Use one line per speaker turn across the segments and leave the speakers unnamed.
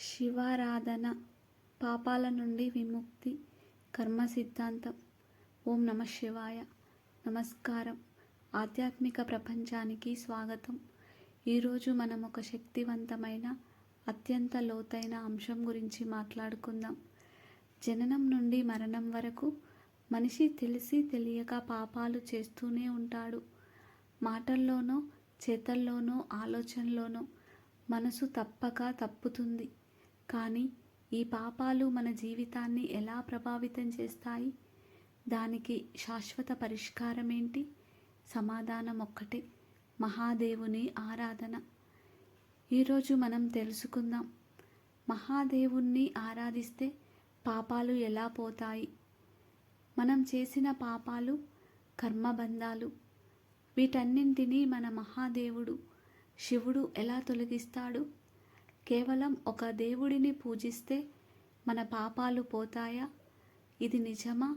శివారాధన పాపాల నుండి విముక్తి కర్మ సిద్ధాంతం. ఓం నమ శివాయ. నమస్కారం. ఆధ్యాత్మిక ప్రపంచానికి స్వాగతం. ఈరోజు మనం ఒక శక్తివంతమైన అత్యంత లోతైన అంశం గురించి మాట్లాడుకుందాం. జననం నుండి మరణం వరకు మనిషి తెలిసి తెలియక పాపాలు చేస్తూనే ఉంటాడు. మాటల్లోనో చేతల్లోనో ఆలోచనలోనో మనసు తప్పక తప్పుతుంది. కానీ ఈ పాపాలు మన జీవితాన్ని ఎలా ప్రభావితం చేస్తాయి? దానికి శాశ్వత పరిష్కారం ఏంటి సమాధానం ఒక్కటే మహాదేవుని ఆరాధన. ఈరోజు మనం తెలుసుకుందాం మహాదేవుణ్ణి ఆరాధిస్తే పాపాలు ఎలా పోతాయి? మనం చేసిన పాపాలు కర్మబంధాలు వీటన్నింటినీ మన మహాదేవుడు శివుడు ఎలా తొలగిస్తాడు? కేవలం ఒక దేవుడిని పూజిస్తే మన పాపాలు పోతాయా? ఇది నిజమా?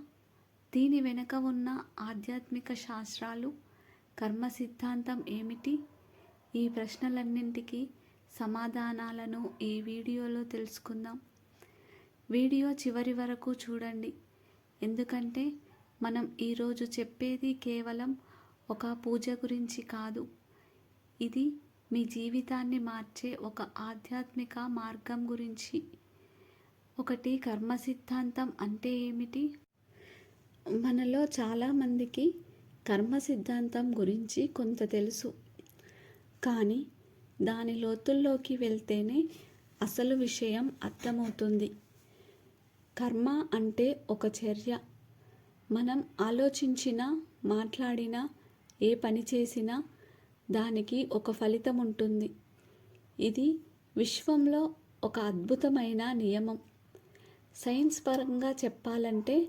దీని వెనుక ఉన్న ఆధ్యాత్మిక శాస్త్రాలు కర్మ సిద్ధాంతం ఏమిటి? ఈ ప్రశ్నలన్నింటికీ సమాధానాలను ఈ వీడియోలో తెలుసుకుందాం. వీడియో చివరి వరకు చూడండి. ఎందుకంటే మనం ఈరోజు చెప్పేది కేవలం ఒక పూజ గురించి కాదు. ఇది మీ జీవితాన్ని మార్చే ఒక ఆధ్యాత్మిక మార్గం గురించి. ఒకటి కర్మ సిద్ధాంతం అంటే ఏమిటి? మనలో చాలామందికి కర్మ సిద్ధాంతం గురించి కొంత తెలుసు. కానీ దాని లోతుల్లోకి వెళ్తేనే అసలు విషయం అర్థమవుతుంది. కర్మ అంటే ఒక చర్య. మనం ఆలోచించినా మాట్లాడినా ఏ పని చేసినా దానికి ఒక ఫలితం ఉంటుంది. ఇది విశ్వంలో ఒక అద్భుతమైన నియమం. సైన్స్ పరంగా చెప్పాలంటే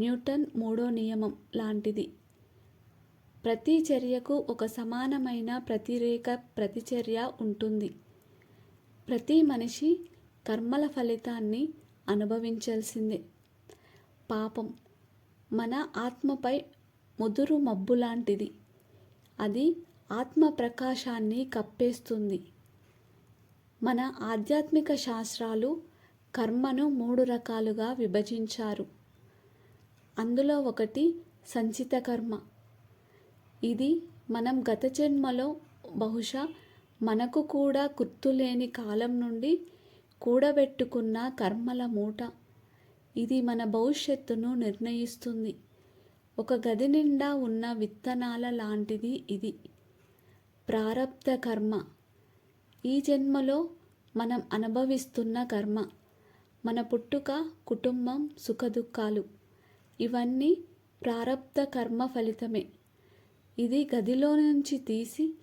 న్యూటన్ మూడో నియమం లాంటిది. ప్రతి చర్యకు ఒక సమానమైన ప్రతిరేక ప్రతిచర్య ఉంటుంది. ప్రతి మనిషి కర్మల ఫలితాన్ని అనుభవించాల్సిందే. పాపం మన ఆత్మపై ముదురు మబ్బు లాంటిది. అది ఆత్మ ప్రకాశాన్ని కప్పేస్తుంది. మన ఆధ్యాత్మిక శాస్త్రాలు కర్మను మూడు రకాలుగా విభజించారు. అందులో ఒకటి సంచిత కర్మ. ఇది మనం గత జన్మలో బహుశా మనకు కూడా గుర్తులేని కాలం నుండి కూడబెట్టుకున్న కర్మల మూట. ఇది మన భవిష్యత్తును నిర్ణయిస్తుంది. ఒక గది నిండా ఉన్న విత్తనాల లాంటిది ఇది. ప్రారంధ కర్మ. ఈ జన్మలో మనం అనుభవిస్తున్న కర్మ. మన పుట్టుక కుటుంబం సుఖదుఖాలు. ఇవన్నీ ప్రారంధ కర్మ ఫలితమే. ఇది గదిలో నుంచి తీసి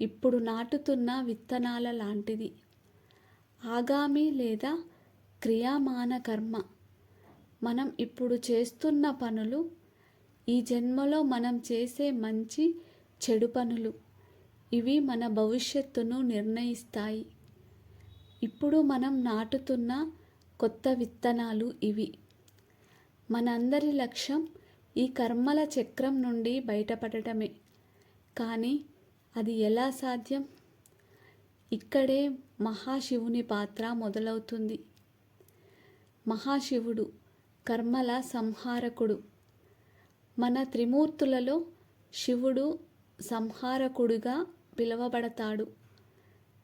ఇప్పుడు నాటుతున్న విత్తనాల లాంటిది. ఆగామి లేదా క్రియామాన కర్మ. మనం ఇప్పుడు చేస్తున్న పనులు ఈ జన్మలో మనం చేసే మంచి చెడు పనులు. ఇవి మన భవిష్యత్తును నిర్ణయిస్తాయి. ఇప్పుడు మనం నాటుతున్న కొత్త విత్తనాలు ఇవి. మనందరి లక్ష్యం ఈ కర్మల చక్రం నుండి బయటపడటమే. కానీ అది ఎలా సాధ్యం? ఇక్కడే మహాశివుని పాత్ర మొదలవుతుంది. మహాశివుడు కర్మల సంహారకుడు. మన త్రిమూర్తులలో శివుడు సంహారకుడుగా పిలువబడతాడు.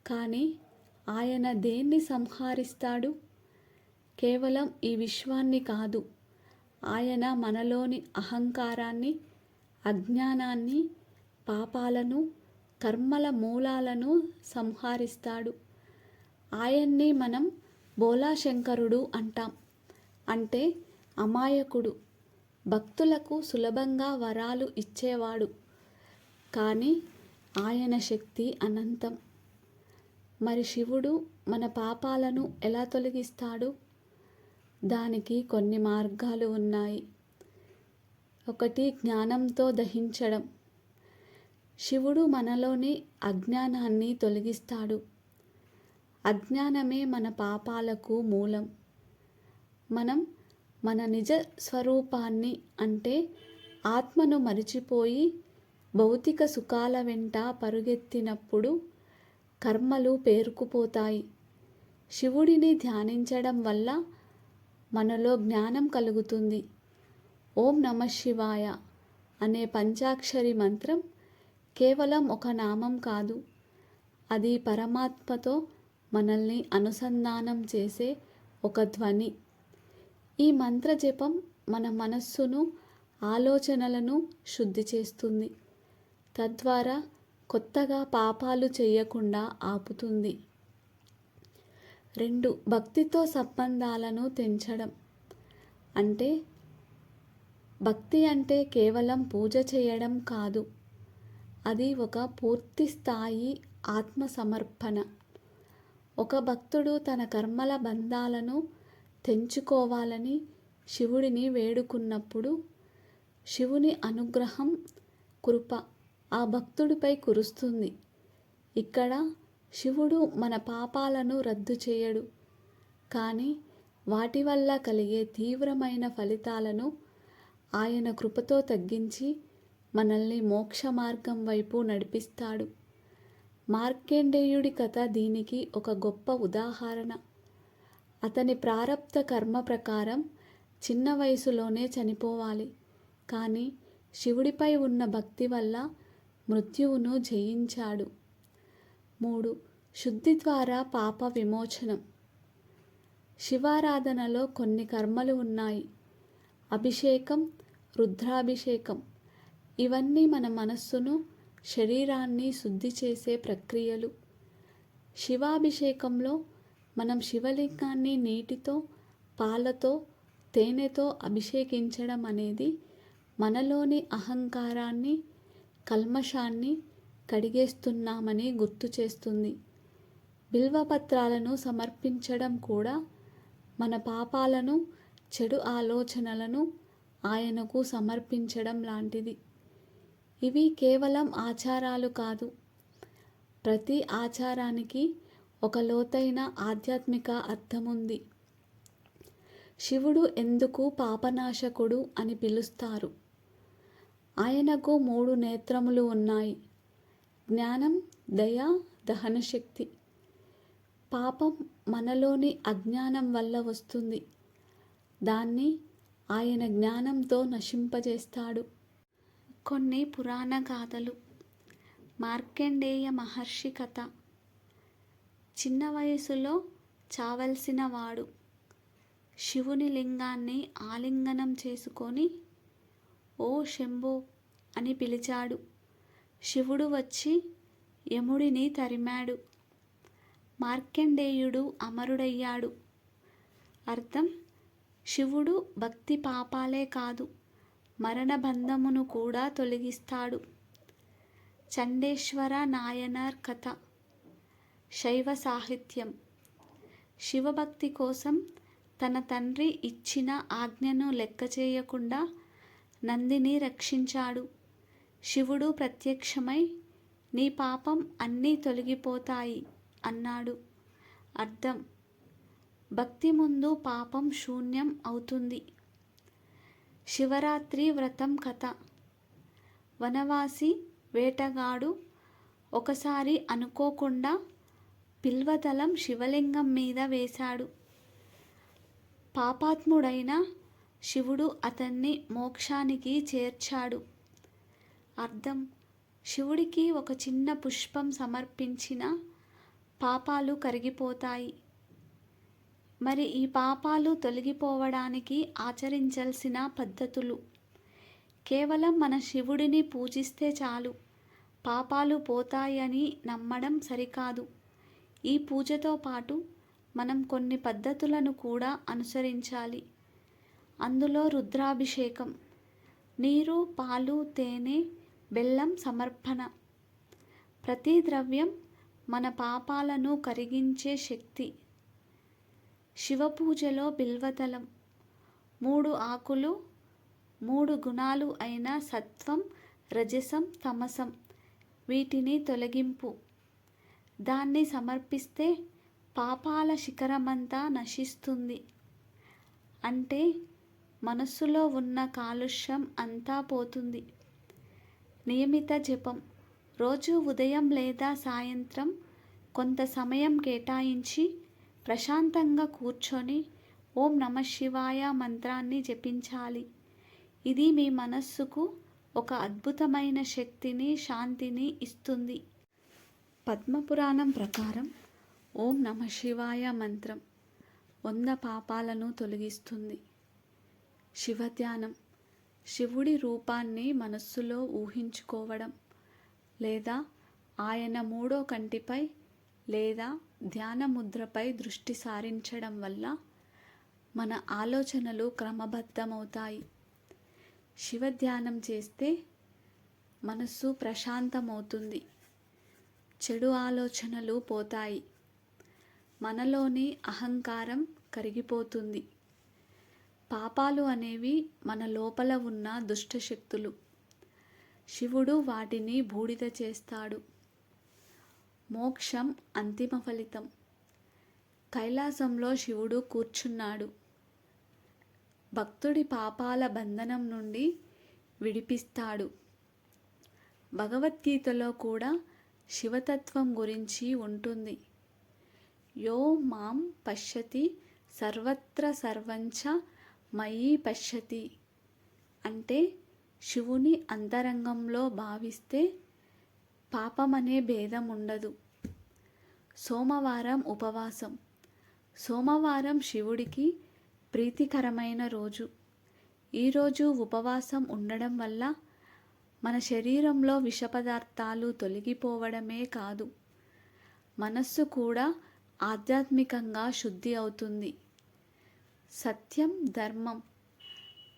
కానీ ఆయన దేన్ని సంహరిస్తాడు? కేవలం ఈ విశ్వాన్ని కాదు. ఆయన మనలోని అహంకారాన్ని అజ్ఞానాన్ని పాపాలను కర్మల మూలాలను సంహరిస్తాడు. ఆయన్ని మనం బోలాశంకరుడు అంటాం. అంటే అమాయకుడు. భక్తులకు సులభంగా వరాలు ఇచ్చేవాడు. కానీ ఆయన శక్తి అనంతం. మరి శివుడు మన పాపాలను ఎలా తొలగిస్తాడు? దానికి కొన్ని మార్గాలు ఉన్నాయి. ఒకటి జ్ఞానంతో దహించడం. శివుడు మనలోని అజ్ఞానాన్ని తొలగిస్తాడు. అజ్ఞానమే మన పాపాలకు మూలం. మనం మన నిజ స్వరూపాన్ని అంటే ఆత్మను మరిచిపోయి భౌతిక సుఖాల వెంట పరుగెత్తినప్పుడు కర్మలు పేరుకుపోతాయి. శివుడిని ధ్యానించడం వల్ల మనలో జ్ఞానం కలుగుతుంది. ఓం నమ శివాయ అనే పంచాక్షరి మంత్రం కేవలం ఒక నామం కాదు. అది పరమాత్మతో మనల్ని అనుసంధానం చేసే ఒక ధ్వని. ఈ మంత్ర జపం మన మనస్సును ఆలోచనలను శుద్ధి చేస్తుంది. తద్వారా కొత్తగా పాపాలు చేయకుండా ఆపుతుంది. రెండు భక్తితో సంబంధాలను తెంచడం. అంటే భక్తి అంటే కేవలం పూజ చేయడం కాదు. అది ఒక పూర్తి స్థాయి ఆత్మ సమర్పణ ఒక భక్తుడు తన కర్మల బంధాలను తెంచుకోవాలని శివుడిని వేడుకున్నప్పుడు శివుని అనుగ్రహం కృప ఆ భక్తుడిపై కురుస్తుంది. ఇక్కడ శివుడు మన పాపాలను రద్దు చేయడు. కానీ వాటి వల్ల కలిగే తీవ్రమైన ఫలితాలను ఆయన కృపతో తగ్గించి మనల్ని మోక్ష మార్గం వైపు నడిపిస్తాడు. మార్కెండేయుడి కథ దీనికి ఒక గొప్ప ఉదాహరణ. అతని ప్రారబ్ధ కర్మ ప్రకారం చిన్న వయసులోనే చనిపోవాలి. కానీ శివుడిపై ఉన్న భక్తి వల్ల మృత్యువును జయించాడు. మూడు. శుద్ధి ద్వారా పాప విమోచనం. శివారాధనలో కొన్ని కర్మలు ఉన్నాయి. అభిషేకం రుద్రాభిషేకం. ఇవన్నీ మన మనస్సును శరీరాన్ని శుద్ధి చేసే ప్రక్రియలు. శివాభిషేకంలో మనం శివలింగాన్ని నీటితో పాలతో తేనెతో అభిషేకించడం అనేది మనలోని అహంకారాన్ని కల్మషాన్ని కడిగేస్తున్నామని గుర్తు చేస్తుంది. బిల్వపత్రాలను సమర్పించడం కూడా మన పాపాలను చెడు ఆలోచనలను ఆయనకు సమర్పించడం లాంటిది. ఇవి కేవలం ఆచారాలు కాదు. ప్రతి ఆచారానికి ఒక లోతైన ఆధ్యాత్మిక అర్థముంది. శివుడు ఎందుకు పాపనాశకుడు అని పిలుస్తారు? ఆయనకు మూడు నేత్రములు ఉన్నాయి. జ్ఞానం దయ దహనశక్తి. పాపం మనలోని అజ్ఞానం వల్ల వస్తుంది. దాన్ని ఆయన జ్ఞానంతో నశింపజేస్తాడు. కొన్ని పురాణ గాథలు. మార్కండేయ మహర్షి కథ. చిన్న వయసులో చావలసిన వాడు. శివుని లింగాన్ని ఆలింగనం చేసుకొని ఓ శంభో! అని పిలిచాడు. శివుడు వచ్చి యముడిని తరిమాడు. మార్కండేయుడు అమరుడయ్యాడు. అర్థం? శివుడు భక్తి పాపాలే కాదు మరణబంధమును కూడా తొలగిస్తాడు. చండేశ్వర నాయనర్ కథ. శైవ సాహిత్యం. శివభక్తి కోసం తన తండ్రి ఇచ్చిన ఆజ్ఞను లెక్క చేయకుండా నందిని రక్షించాడు. శివుడు ప్రత్యక్షమై నీ పాపం అన్నీ తొలగిపోతాయి అన్నాడు. అర్థం. భక్తి ముందు పాపం శూన్యం అవుతుంది. శివరాత్రి వ్రతం కథ. వనవాసి వేటగాడు ఒకసారి అనుకోకుండా పిల్వతలం శివలింగం మీద వేశాడు. పాపాత్ముడైన శివుడు అతన్ని మోక్షానికి చేర్చాడు. అర్థం? శివుడికి ఒక చిన్న పుష్పం సమర్పించిన పాపాలు కరిగిపోతాయి. మరి ఈ పాపాలు తొలగిపోవడానికి ఆచరించాల్సిన పద్ధతులు? కేవలం మన శివుడిని పూజిస్తే చాలు. పాపాలు పోతాయని నమ్మడం సరికాదు. ఈ పూజతో పాటు మనం కొన్ని పద్ధతులను కూడా అనుసరించాలి. అందులో రుద్రాభిషేకం నీరు పాలు తేనె బెల్లం సమర్పణ. ప్రతి ద్రవ్యం మన పాపాలను కరిగించే శక్తి. శివపూజలో బిల్వతలం. మూడు ఆకులు మూడు గుణాలు అయిన సత్వం రజసం తమసం వీటిని తొలగింపు. దాన్ని సమర్పిస్తే పాపాల శిఖరమంతా నశిస్తుంది. అంటే మనస్సులో ఉన్న కాలుష్యం అంతా పోతుంది. నియమిత జపం. రోజు ఉదయం లేదా సాయంత్రం కొంత సమయం కేటాయించి ప్రశాంతంగా కూర్చొని ఓం నమ శివాయ మంత్రాన్ని జపించాలి. ఇది మీ మనస్సుకు ఒక అద్భుతమైన శక్తిని శాంతిని ఇస్తుంది. పద్మపురాణం ప్రకారం ఓం నమ శివాయ మంత్రం వంద పాపాలను తొలగిస్తుంది. శివధ్యానం. శివుడి రూపాన్ని మనస్సులో ఊహించుకోవడం లేదా ఆయన మూడో కంటిపై లేదా ధ్యాన ముద్రపై దృష్టి సారించడం వల్ల మన ఆలోచనలు క్రమబద్ధమవుతాయి. శివధ్యానం చేస్తే మనస్సు ప్రశాంతమవుతుంది. చెడు ఆలోచనలు పోతాయి. మనలోని అహంకారం కరిగిపోతుంది. పాపాలు అనేవి మన లోపల ఉన్న దుష్టశక్తులు. శివుడు వాటిని బూడిద చేస్తాడు. మోక్షం అంతిమ ఫలితం. కైలాసంలో శివుడు కూర్చున్నాడు. భక్తుడి పాపాల బంధనం నుండి విడిపిస్తాడు. భగవద్గీతలో కూడా శివతత్వం గురించి ఉంటుంది. యో మాం పశ్యతి సర్వత్ర సర్వంచ మయి పశ్యతి అంటే శివుని అంతరంగంలో భావిస్తే పాపమనే భేదం ఉండదు సోమవారం ఉపవాసం. సోమవారం శివుడికి ప్రీతికరమైన రోజు. ఈరోజు ఉపవాసం ఉండడం వల్ల మన శరీరంలో విష పదార్థాలు తొలగిపోవడమే కాదు. మనస్సు కూడా ఆధ్యాత్మికంగా శుద్ధి అవుతుంది. సత్యం ధర్మం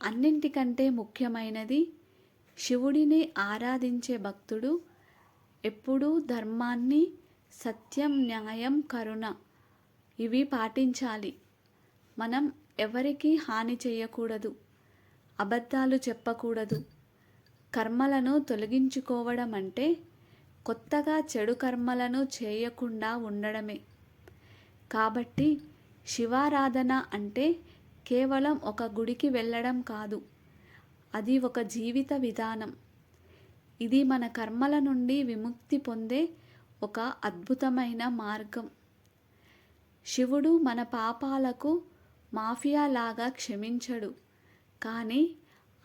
అన్నింటికంటే ముఖ్యమైనది శివుడిని ఆరాధించే భక్తుడు ఎప్పుడూ ధర్మాన్ని సత్యం న్యాయం కరుణ ఇవి పాటించాలి. మనం ఎవరికి హాని చేయకూడదు అబద్ధాలు చెప్పకూడదు. కర్మలను తొలగించుకోవడం అంటే కొత్తగా చెడు కర్మలను చేయకుండా ఉండడమే. కాబట్టి శివారాధన అంటే కేవలం ఒక గుడికి వెళ్ళడం కాదు అది ఒక జీవిత విధానం. ఇది మన కర్మల నుండి విముక్తి పొందే ఒక అద్భుతమైన మార్గం. శివుడు మన పాపాలకు మాఫియాలాగా క్షమించడు కానీ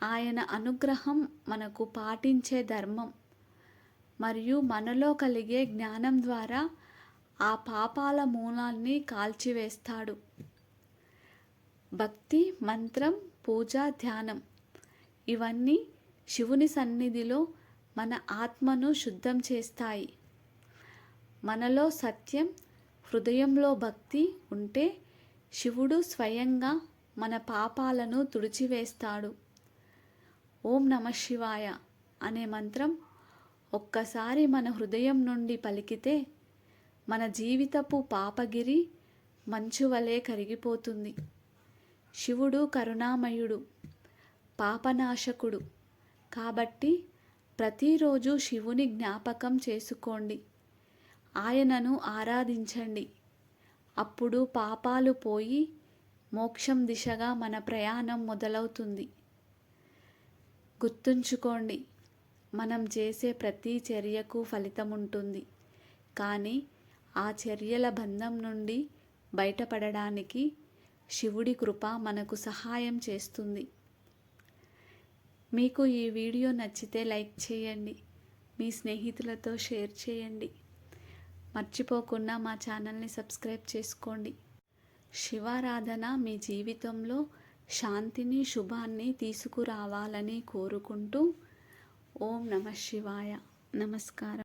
ఆయన అనుగ్రహం మనకు పాటించే ధర్మం. మరియు మనలో కలిగే జ్ఞానం ద్వారా ఆ పాపాల మూలాన్ని కాల్చివేస్తాడు. భక్తి మంత్రం పూజ ధ్యానం ఇవన్నీ శివుని సన్నిధిలో మన ఆత్మను శుద్ధం చేస్తాయి. మనలో సత్యం హృదయంలో భక్తి ఉంటే శివుడు స్వయంగా మన పాపాలను తుడిచివేస్తాడు. ఓం నమ శివాయ అనే మంత్రం ఒక్కసారి మన హృదయం నుండి పలికితే మన జీవితపు పాపగిరి మంచు వలె కరిగిపోతుంది. శివుడు కరుణామయుడు పాపనాశకుడు. కాబట్టి ప్రతిరోజు శివుని జ్ఞాపకం చేసుకోండి. ఆయనను ఆరాధించండి. అప్పుడు పాపాలు పోయి మోక్షం దిశగా మన ప్రయాణం మొదలవుతుంది. గుర్తుంచుకోండి మనం చేసే ప్రతి చర్యకు ఫలితం ఉంటుంది కానీ ఆ చర్యల బంధం నుండి బయటపడడానికి శివుడి కృప మనకు సహాయం చేస్తుంది. మీకు ఈ వీడియో నచ్చితే లైక్ చేయండి. మీ స్నేహితులతో షేర్ చేయండి. మర్చిపోకుండా మా ఛానల్ని సబ్స్క్రైబ్ చేసుకోండి. శివారాధన మీ జీవితంలో శాంతిని శుభాన్ని తీసుకురావాలని కోరుకుంటూ ఓం నమ శివాయ. నమస్కారం.